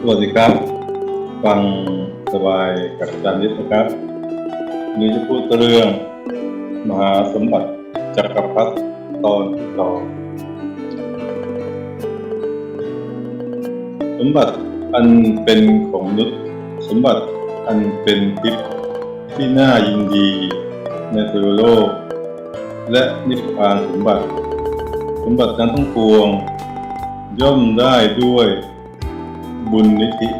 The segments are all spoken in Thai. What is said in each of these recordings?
สวัสดีครับ ฟังสบายกับอาจารย์นิดนะครับวันนี้จะพูดเรื่อง มหาสมบัติจักรพรรดิตอนต่อ สมบัติอันเป็นของมนุษย์ สมบัติอันเป็นทิพย์ที่น่ายินดีในเทวโลก และนิพพานสมบัติ สมบัตินั้นทั้งปวง ย่อมได้ด้วย บุญนิธิ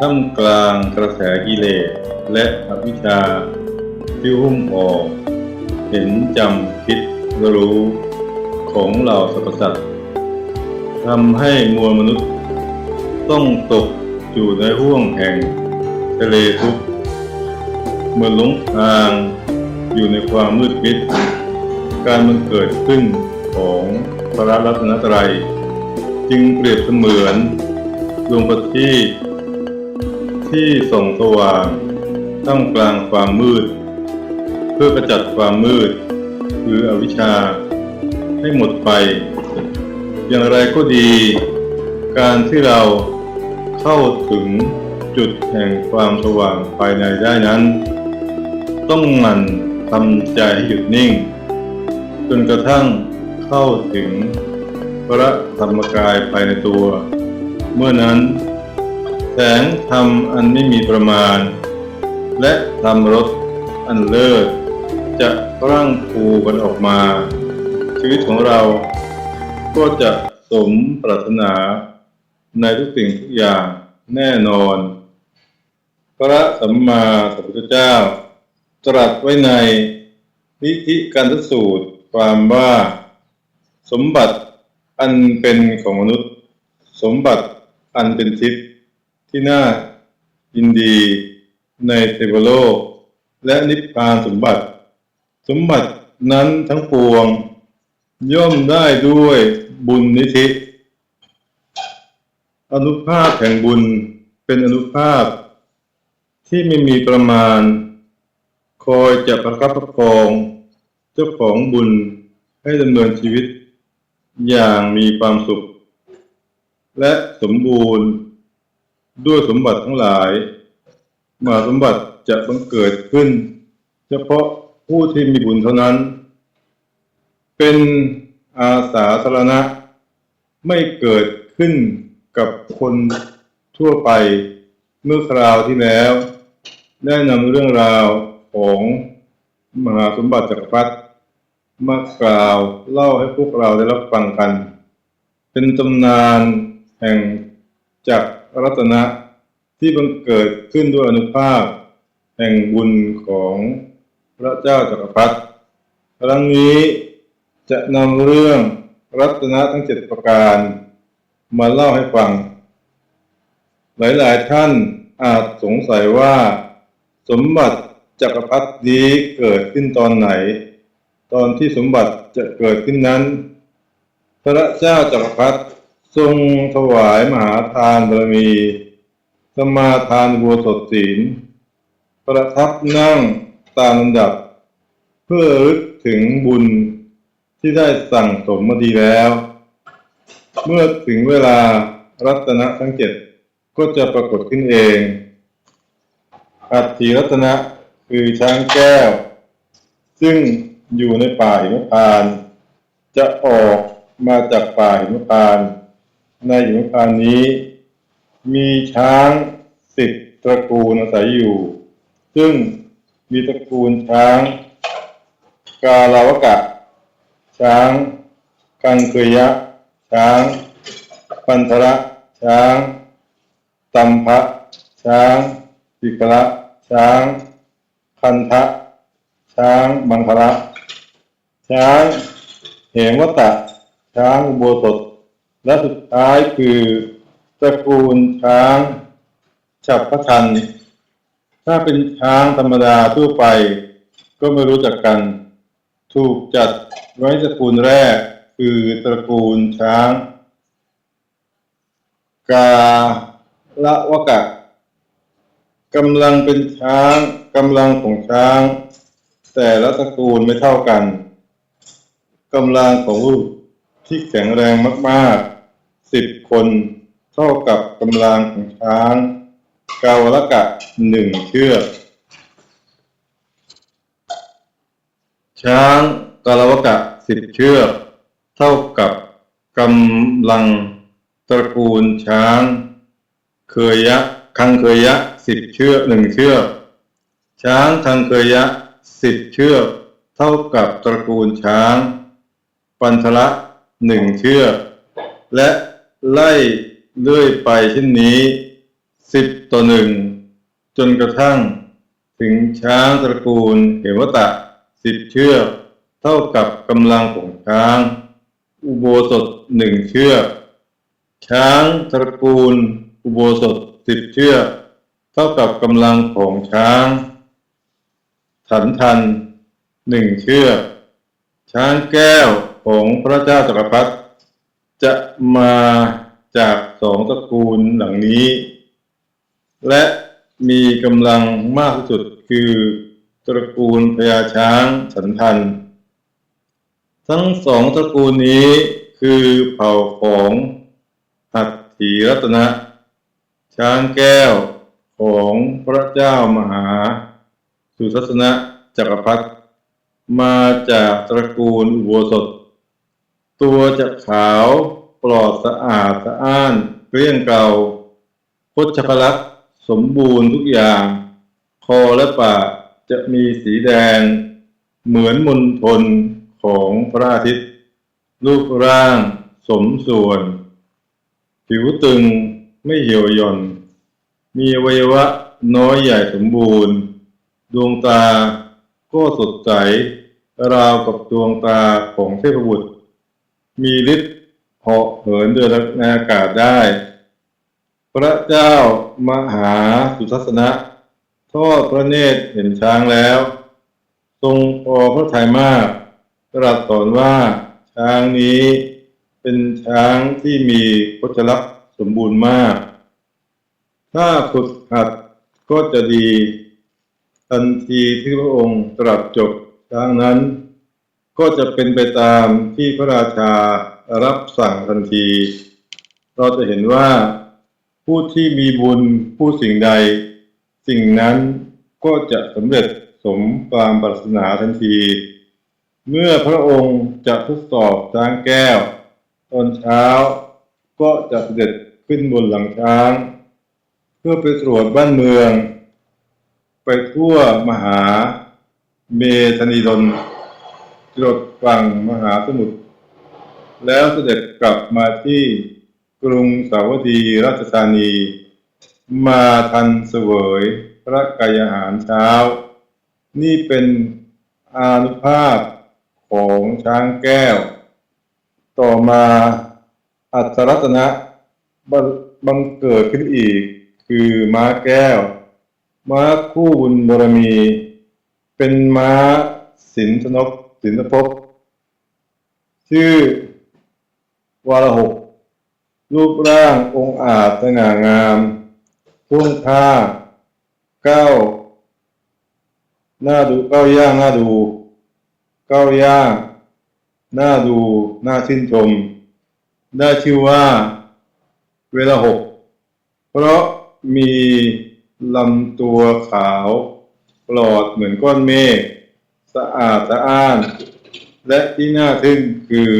ท่ามกลางกระแสกิเลสและอวิชชาที่หุ้มห่อเห็นจำคิดรู้ของเหล่าสรรพสัตว์ทำให้มวลมนุษย์ ต้องตกอยู่ในห่วงแห่งทะเลทุกข์เหมือนหลงทางอยู่ในความมืดมิด การมันเกิดขึ้นของ พระรัตนตรัย จึงเปรียบเสมือนดวงประทีปที่ส่องสว่างท่ามกลางความมืด เพื่อกระจัดความมืดหรืออวิชชาให้หมดไป อย่างไรก็ดี การที่เราเข้าถึงจุดแห่งความสว่างภายในได้นั้น ต้องหมั่นทำใจให้หยุดนิ่ง จนกระทั่ง เข้าถึงพระธรรมกายภายในตัว เมื่อนั้น แสงธรรมอันไม่มีประมาณ และธรรมรสอันเลิศจะร่างภูกันออกมา ชีวิตของเราก็จะสมปรารถนาในทุกสิ่งทุกอย่างแน่นอน พระสัมมาสัมพุทธเจ้า ตรัสไว้ในนิธิการสูตรความว่า สมบัติอันเป็นของมนุษย์ สมบัติอันเป็นทิพย์ที่น่ายินดีในเทวโลก และนิพพานสมบัติ สมบัตินั้นทั้งปวง ย่อมได้ด้วยบุญนิธิอนุภาพแห่งบุญเป็นอนุภาพ ที่ไม่มีประมาณ คอยจะประคับประคอง เจ้าของบุญให้ดำเนินชีวิต อย่างมีความสุข และสมบูรณ์ด้วยสมบัติทั้งหลายมาสมบัติจะบังเกิดขึ้น เฉพาะผู้ที่มีบุญเท่านั้น เป็นอาสาสารณะ ไม่เกิดขึ้นกับคนทั่วไปเมื่อคราวที่แล้ว ได้นำเรื่องราวของมหาสมบัติจักรพรรดิ มากล่าวเล่าให้พวกเราได้รับฟังกัน เป็นตำนานแห่งจักรรัตนะที่บังเกิดขึ้นด้วยอนุภาพ แห่งบุญของพระเจ้าจักรพรรดิครั้งนี้จะนำเรื่องรัตนะทั้งเจ็ดประการ มาเล่าให้ฟัง หลายๆท่านอาจสงสัยว่า สมบัติจักรพรรดินี้เกิดขึ้นตอนไหน ตอนที่สมบัติจะเกิดขึ้นนั้น พระเจ้าจักรพรรดิทรงถวายมหาทานบารมีสมาทานบัวสดศีล ประทับนั่งตามลำดับ เพื่อรึกถึงบุญที่ได้สั่งสมมาดีแล้ว เมื่อถึงเวลารัตนะทั้งเจ็ดก็จะปรากฏขึ้นเอง อัตถิรัตนะคือช้างแก้ว ซึ่ง อยู่ในป่าหิมพานต์จะออกมาจากป่าหิมพานต์ในหิมพานต์นี้ มีช้างสิบตระกูลอาศัยอยู่ ซึ่งมีตระกูลช้าง กาลาวกะ ช้าง กังเคยะ ช้าง ปันธระ ช้างตัมพะ ช้างปิกระ ช้าง คันทะ ช้างมังคละ ช้างเหมวตะ ช้างอุโบสถ และสุดท้ายคือตระกูลช้างฉับพระทัน ถ้าเป็นช้างธรรมดาทั่วไป ก็ไม่รู้จักกัน ถูกจัดไว้ตระกูลแรกคือตระกูลช้าง กาละวะกะกำลังเป็นช้างกำลังของช้าง แต่ละตระกูลไม่เท่ากัน กำลังของลูกที่แข็งแรงมากๆสิบคนเท่ากับกำลังของช้างกาวละกะหนึ่งเชือกช้างกาลวกะสิบเชือก เท่ากับกำลังตระกูลช้าง เคยยะคังเคยยะสิบเชือกหนึ่งเชือก ช้างคังเคยยะสิบเชือก เท่ากับตระกูลช้าง ปันทละหนึ่งเชือกและไล่เลื่อยไปเช่นนี้สิบต่อหนึ่งจนกระทั่ง ถึงช้างตระกูลเหวตะสิบเชือกเท่ากับกำลังของช้าง อุโบสถหนึ่งเชือกช้างตระกูล อุโบสถสิบเชือกเท่ากับกำลังของช้าง ถันทันหนึ่งเชือกช้างแก้ว ของพระเจ้าจักรพรรดิจะมาจากสองตระกูลหลังนี้ และมีกำลังมากที่สุดคือตระกูลพญาช้างฉันทัน ทั้งสองตระกูลนี้คือเผ่าของหัตถีรัตนะ ช้างแก้วของพระเจ้ามหา สุทัศนะจักรพรรดิมาจากตระกูลอุโบสถ ตัวจะขาวปลอดสะอาดสะอ้านเกลี้ยงเกลาพชพลักษณ์สมบูรณ์ทุกอย่าง คอและปากจะมีสีแดง เหมือนมนทนของพระอาทิตย์ รูปร่างสมส่วน ผิวตึงไม่เหี่ยวย่อน มีวัยวะน้อยใหญ่สมบูรณ์ ดวงตาก็สดใสราวกับดวงตาของเทพบุตร มีฤทธิ์เหาะเหินเดินในอากาศได้ พระเจ้ามหาสุทัศนะทอดพระเนตรเห็นช้างแล้ว ทรงพอพระทัยมากตรัสสอนว่าช้างนี้เป็นช้างที่มีพจลักษณ์สมบูรณ์มาก ถ้าฝึกหัดก็จะดี ทันทีที่พระองค์ตรัสจบช้างนั้น ก็จะเป็นไปตามที่พระราชารับสั่งทันที เราจะเห็นว่าผู้ที่มีบุญผู้สิ่งใด สิ่งนั้นก็จะสำเร็จสมความปรารถนาทันที เมื่อพระองค์จะทดสอบช้างแก้ว ตอนเช้าก็จะเสด็จขึ้นบนหลังช้าง เพื่อไปตรวจบ้านเมือง ไปทั่วมหาเมธนีดล จรดฝั่งมหาสมุทร แล้วเสด็จกลับมาที่กรุงสาวัตถีราชธานี มาทันเสวยพระกายอาหารเช้า นี่เป็นอานุภาพของช้างแก้ว ต่อมาอัศรัตนะบังบังเกิดขึ้นอีก คือม้าแก้ว ม้าคู่บุญบารมี เป็นม้าสินชนก สินภพชื่อวาระหก รูปร่างองค์อาจสง่างามท่งท่าเก้าหน้าดูเก้าย่างหน้าดู เก้าย่างหน้าดูหน้าชื่นชม ได้ชื่อว่า เวลาหก เพราะมีลำตัวขาวปลอดเหมือนก้อนเมฆ สะอาดสะอ้าน และที่น่าทึ่งคือ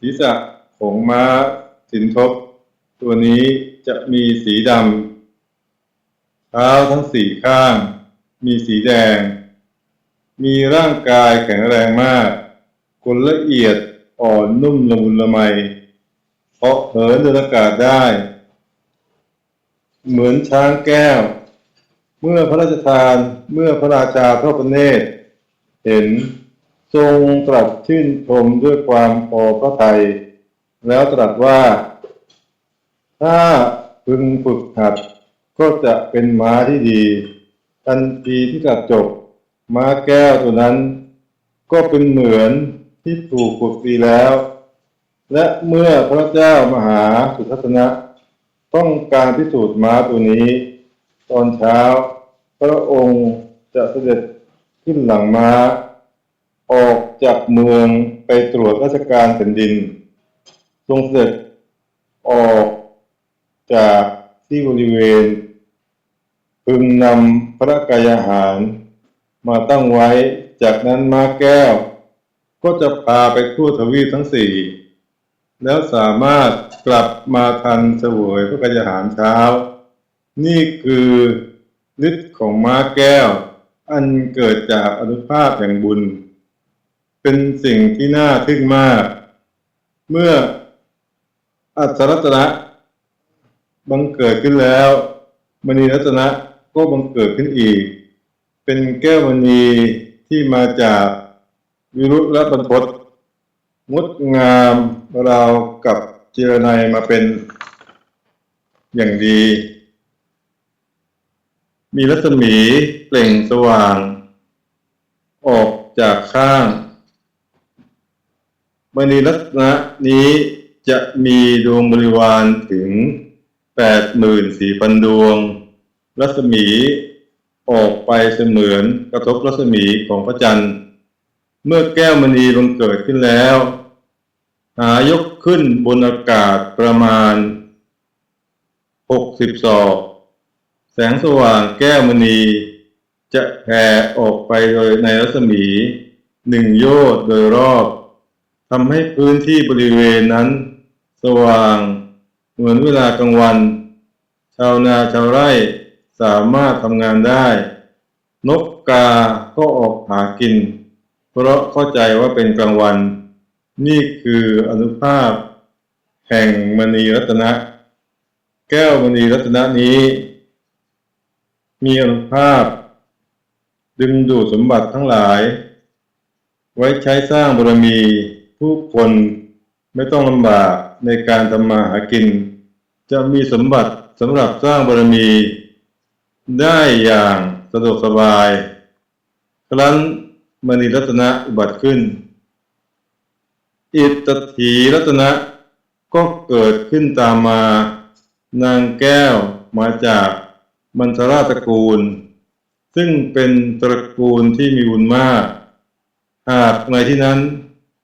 ศีรษะของม้าสินทบ ตัวนี้จะมีสีดำเท้าทั้งสี่ข้าง มีสีแดง มีร่างกายแข็งแรงมากขนละเอียดอ่อนนุ่มละมุนละไมเพราะเหินเดินอากาศได้ เหมือนช้างแก้ว เมื่อพระราชทานเมื่อพระราชาทอดพระเนตร เห็น ทรงตรัสชื่นชมด้วยความพอพระทัยแล้วตรัสว่า ถ้าพึงฝึกหัด ก็จะเป็นม้าที่ดี ทันทีที่ตรัสจบ ม้าแก้วตัวนั้น ก็เป็นเหมือนที่ถูกฝึกดีแล้ว และเมื่อพระเจ้ามหาสุทัศนะ ต้องการพิสูจน์ม้าตัวนี้ ตอนเช้า พระองค์จะเสด็จ ขึ้นหลังม้า ออกจากเมืองไปตรวจราชการแผ่นดิน ทรงเสด็จออกจากที่บริเวณ พึงนำพระกายาหาร มาตั้งไว้ จากนั้นม้าแก้ว ก็จะพาไปทั่วทวีปทั้งสี่แล้วสามารถกลับมาทันเสวยพระกายาหารเช้า นี่คือฤทธิ์ของม้าแก้ว อันเกิดจากอนุภาพแห่งบุญ เป็นสิ่งที่น่าทึ่งมาก เมื่ออัศรัตนะบังเกิดขึ้นแล้ว มณีรัตนะก็บังเกิดขึ้นอีก เป็นแก้วมณีที่มาจากวิรุธและบรรพตงดงามราวกับเจรไนยมาเป็นอย่างดี มีรัศมีเปล่งสว่าง ออกจากข้างมณีรัตนะนี้จะมีดวงบริวารถึงแปดหมื่นสี่พันดวง รัศมีออกไปเสมือนกระทบรัศมีของพระจันทร์ เมื่อแก้วมณีบังเกิดขึ้นแล้ว หายกขึ้นบนอากาศประมาณหกสิบศอก แสงสว่างแก้วมณี จะแผ่ออกไปโดยในรัศมีหนึ่งโยชน์โดยรอบทำให้พื้นที่บริเวณนั้น สว่างเหมือนเวลากลางวัน ชาวนาชาวไร่สามารถทำงานได้ นกกาก็ออกหากิน เพราะเข้าใจว่าเป็นกลางวัน นี่คืออนุภาพ แห่งมณีรัตนะ แก้วมณีรัตนะนี้ มีอนุภาพ ดึงดูดสมบัติทั้งหลาย ไว้ใช้สร้างบารมีผู้คนไม่ต้องลำบากในการทำมาหากิน จะมีสมบัติสำหรับสร้างบารมี ได้อย่างสะดวกสบาย ครั้นมณีรัตนะอุบัติขึ้น อิตถีรัตนะก็เกิดขึ้นตามมา นางแก้วมาจาก มันทราตระกูล ซึ่งเป็นตระกูลที่มีบุญมาก หากในที่นั้น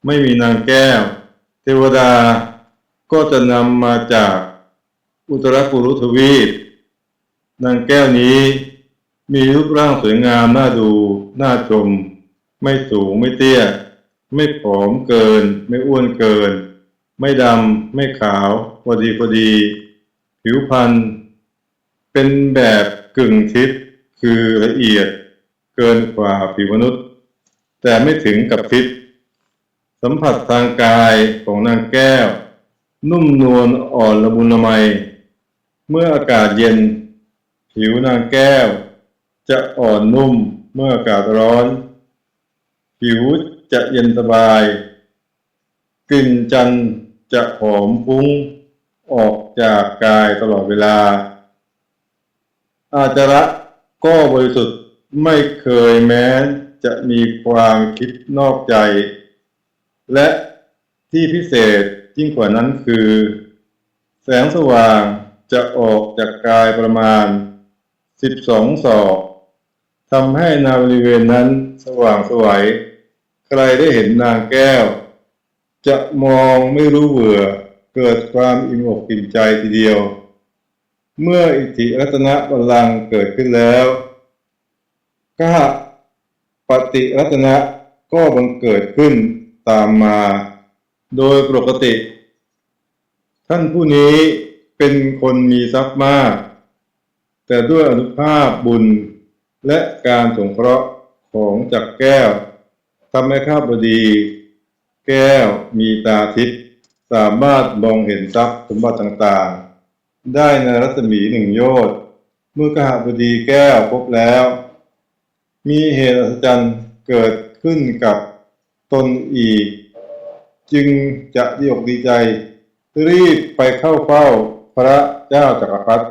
ไม่มีนางแก้ว เทวดาก็จะนำมาจากอุตรกุรุทวีป นางแก้วนี้มีรูปร่างสวยงามน่าดูน่าชม ไม่สูงไม่เตี้ย ไม่ผอมเกิน ไม่อ้วนเกิน ไม่ดำไม่ขาวพอดีพอดี ผิวพรรณ เป็นแบบกึ่งทิศคือละเอียดเกินกว่าผิวมนุษย์ แต่ไม่ถึงกับทิศสัมผัสทางกายของนางแก้ว นุ่มนวลอ่อนละมุนละไม เมื่ออากาศเย็น ผิวนางแก้ว จะอ่อนนุ่มเมื่ออากาศร้อน ผิวจะเย็นสบาย กลิ่นจันทร์จะหอมฟุ้งออกจากกายตลอดเวลา อาจระก็บริสุทธิ์ไม่เคยแม้จะมีความคิดนอกใจ และที่พิเศษยิ่งกว่านั้นคือ แสงสว่างจะออกจากกายประมาณ 12 ศอกทำให้นาบริเวณนั้นสว่างสวยใครได้เห็นนางแก้ว จะมองไม่รู้เบื่อเกิดความอิ่มอกอิ่มใจทีเดียว เมื่ออิทธิรัตนบัลลังก์เกิดขึ้นแล้วก็ปฏิรัตนะก็บังเกิดขึ้นตามมา โดยปกติ ท่านผู้นี้เป็นคนมีทรัพย์มาก แต่ด้วยอนุภาพบุญและการสงเคราะห์ของจักแก้วทำให้ข้าพดี แก้วมีตาทิพย์สามารถมองเห็นทรัพย์สมบัติต่างๆ ได้ในรัศมีหนึ่งโยชน์เมื่อขหบดีแก้วพบแล้ว มีเหตุอัศจรรย์เกิดขึ้นกับตนอีก จึงจะดีอกดีใจ รีบไปเข้าเฝ้าพระเจ้าจักรพรรดิ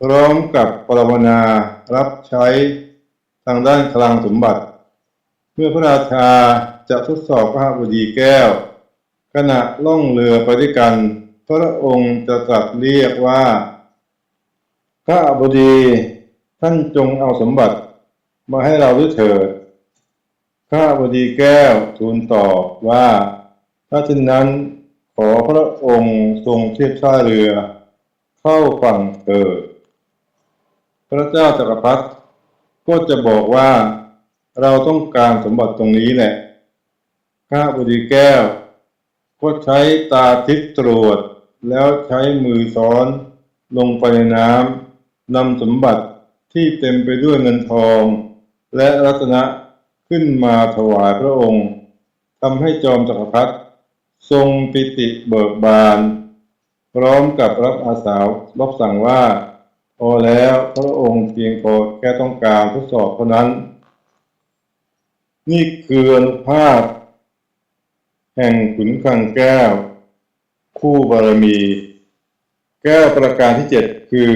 พร้อมกับปรารถนารับใช้ทางด้านคลังสมบัติ เมื่อพระราชาจะทดสอบพระบดีแก้ว ขณะล่องเรือไปด้วยกัน พระองค์จะตรัสเรียกว่าพระบดีท่านจงเอาสมบัติมาให้เราด้วยเถิดข้าบดีแก้วทูลตอบว่า ถ้าเช่นนั้นขอพระองค์ทรงเทียบท่าเรือ เข้าฝั่งเถิด พระเจ้าจักรพรรดิก็จะบอกว่าเราต้องการสมบัติตรงนี้แหละข้าบดีแก้ว ก็ใช้ตาทิพย์ตรวจ แล้วใช้มือซ้อนลงไปในน้ำนำสมบัติที่เต็มไปด้วยเงินทอง และรัตนะขึ้นมาถวายพระองค์ทำให้จอมจักรพรรดิทรงปิติเบิกบาน พร้อมกับรับอาสาวรับสั่งว่า พอแล้วพระองค์เพียงพอแค่ต้องการทดสอบเท่านั้น นี่คืออนุภาพ แห่งขุนคลังแก้ว คู่บารมี แก้วประการที่เจ็ดคือ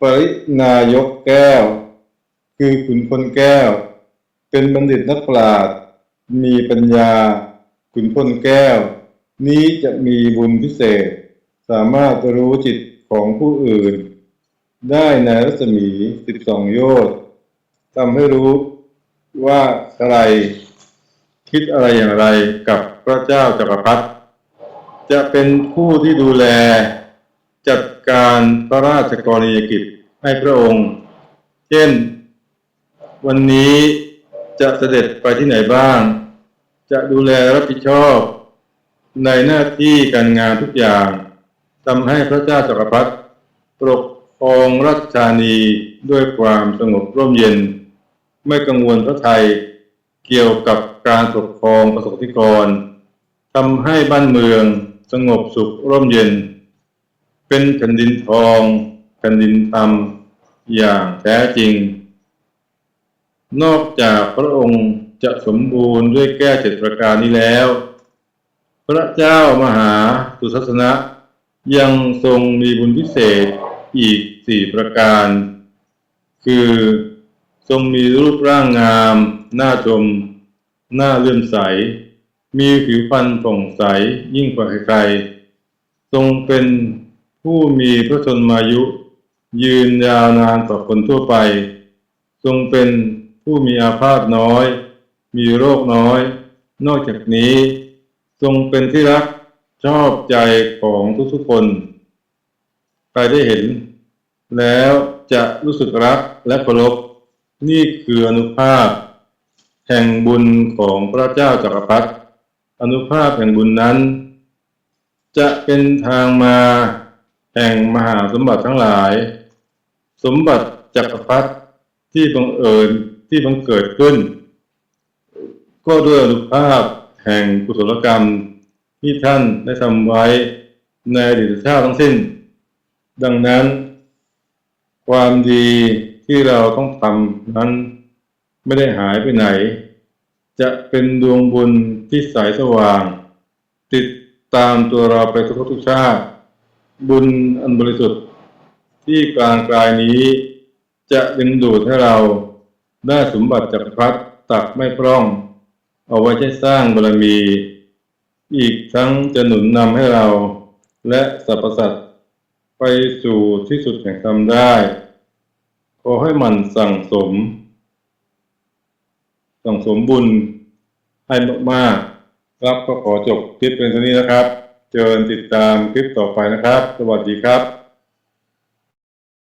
ปรินายกแก้ว คือขุนพลแก้ว เป็นบัณฑิตนักปราชญ์มีปัญญา ขุนพลแก้ว นี้จะมีบุญพิเศษ สามารถรู้จิตของผู้อื่น ได้ในรัศมีสิบสองโยชน์ทำให้รู้ว่าใครคิดอะไรอย่างไรกับพระเจ้าจักรพรรดิ จะเป็นผู้ที่ดูแล จัดการพระราชกรณียกิจให้พระองค์ เช่น วันนี้จะเสด็จไปที่ไหนบ้าง จะดูแลรับผิดชอบในหน้าที่การงานทุกอย่างทำให้พระเจ้าจักรพรรดิปกครองราชธานีด้วยความสงบร่มเย็น ไม่กังวลพระไทยเกี่ยวกับการปกครองประสบนิกรทำให้บ้านเมือง สงบสุขร่มเย็น เป็นแผ่นดินทองแผ่นดินธรรมอย่างแท้จริง นอกจากพระองค์จะสมบูรณ์ด้วยแก้เจ็ดประการนี้แล้ว พระเจ้ามหาสุทัศนะยังทรงมีบุญพิเศษอีกสี่ประการ คือทรงมีรูปร่างงามน่าชมน่าเลื่อมใส มีผิวพรรณผ่องใสยิ่งกว่าใครๆทรงเป็นผู้มีพระชนมายุ ยืนยาวนานต่อคนทั่วไป ทรงเป็นผู้มีอาพาธน้อย มีโรคน้อย นอกจากนี้ ทรงเป็นที่รักชอบใจของทุกๆคน ใครได้เห็น แล้วจะรู้สึกรักและเคารพนี่คืออนุภาพ แห่งบุญของพระเจ้าจักรพรรดิ อนุภาพแห่งบุญนั้น จะเป็นทางมาแห่งมหาสมบัติทั้งหลาย สมบัติจักรพรรดิที่บังเอิญที่บังเกิดขึ้น ก็ด้วยอนุภาพแห่งกุศลกรรมที่ท่านได้ทำไว้ในอดีตชาติทั้งสิ้น ดังนั้น ความดีที่เราต้องทำนั้นไม่ได้หายไปไหน จะเป็นดวงบุญที่ใสสว่าง ติดตามตัวเราไปทุกทุกชาติ บุญอันบริสุทธิ์ที่กลางกายนี้ จะดึงดูดให้เราได้สมบัติจากรพรรดิตักไม่พร่อง เอาไว้ใช้สร้างบารมี อีกทั้งจะหนุนนำให้เรา และสรรพสัตว์ไปสู่ที่สุดแห่งธรรมได้ ขอให้มันสั่งสม ส่งสมบุญให้มากๆครับก็ขอจบคลิปเป็นเท่านี้นะครับ เจริญติดตามคลิปต่อไปนะครับ สวัสดีครับ